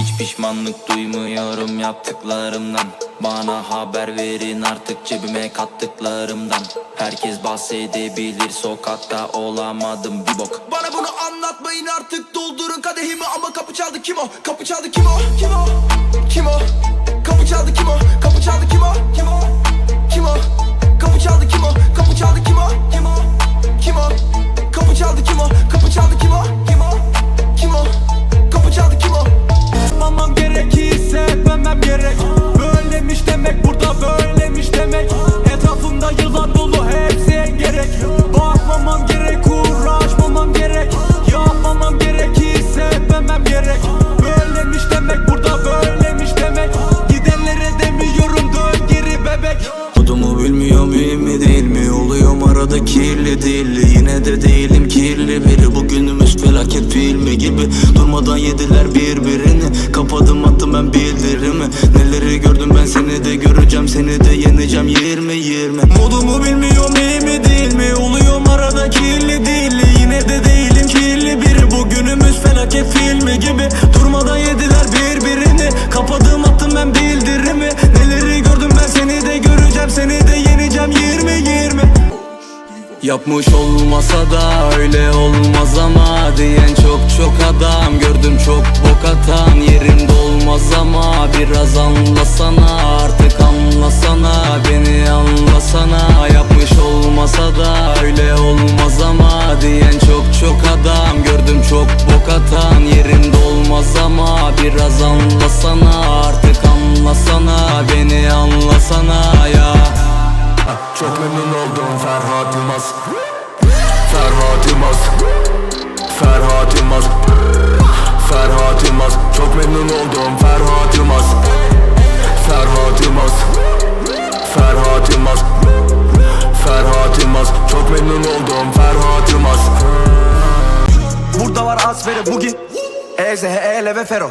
Hiç pişmanlık duymuyorum yaptıklarımdan. Bana haber verin artık cebime kattıklarımdan. Herkes bahsedebilir sokakta olamadım. Bir bok. Bana bunu anlatmayın artık. Doldurun kadehimi ama kapı çaldı. Kim o? Kapı çaldı. Kim o? Kim o? Bakmamam gerek uğraşmamam gerek Yapmamam gerekirse etmemem gerek. Böylemiş demek burada böylemiş demek. Gidenlere demiyorum dön geri bebek. Kodumu bilmiyorum iyi mi değil mi? Oluyorum arada kirli dilli. Yine de değilim kirli biri. Bugünümüz felaket filmi gibi. Durmadan yediler birbirini Yapmış olmasa da öyle olmaz ama Diyen çok çok adam. Gördüm çok bok atan Yerimde olmaz ama biraz anlasana Artık anlasana beni anlasana. Yapmış olmasa da öyle olmaz ama Diyen çok çok adam. Gördüm çok bok atan Yerimde olmaz ama biraz anlasana Artık anlasana beni anlasana ya Çok memnun oldum Ferhat Yılmaz. Ferhat Yılmaz. Ferhat Yılmaz. Ferhat Yılmaz. Çok memnun oldum Ferhat Yılmaz. Ferhat Yılmaz. Ferhat Yılmaz. Ferhat Yılmaz. Çok memnun oldum Ferhat Yılmaz. Burada var Asferi Bugi Eze Ele ve Fero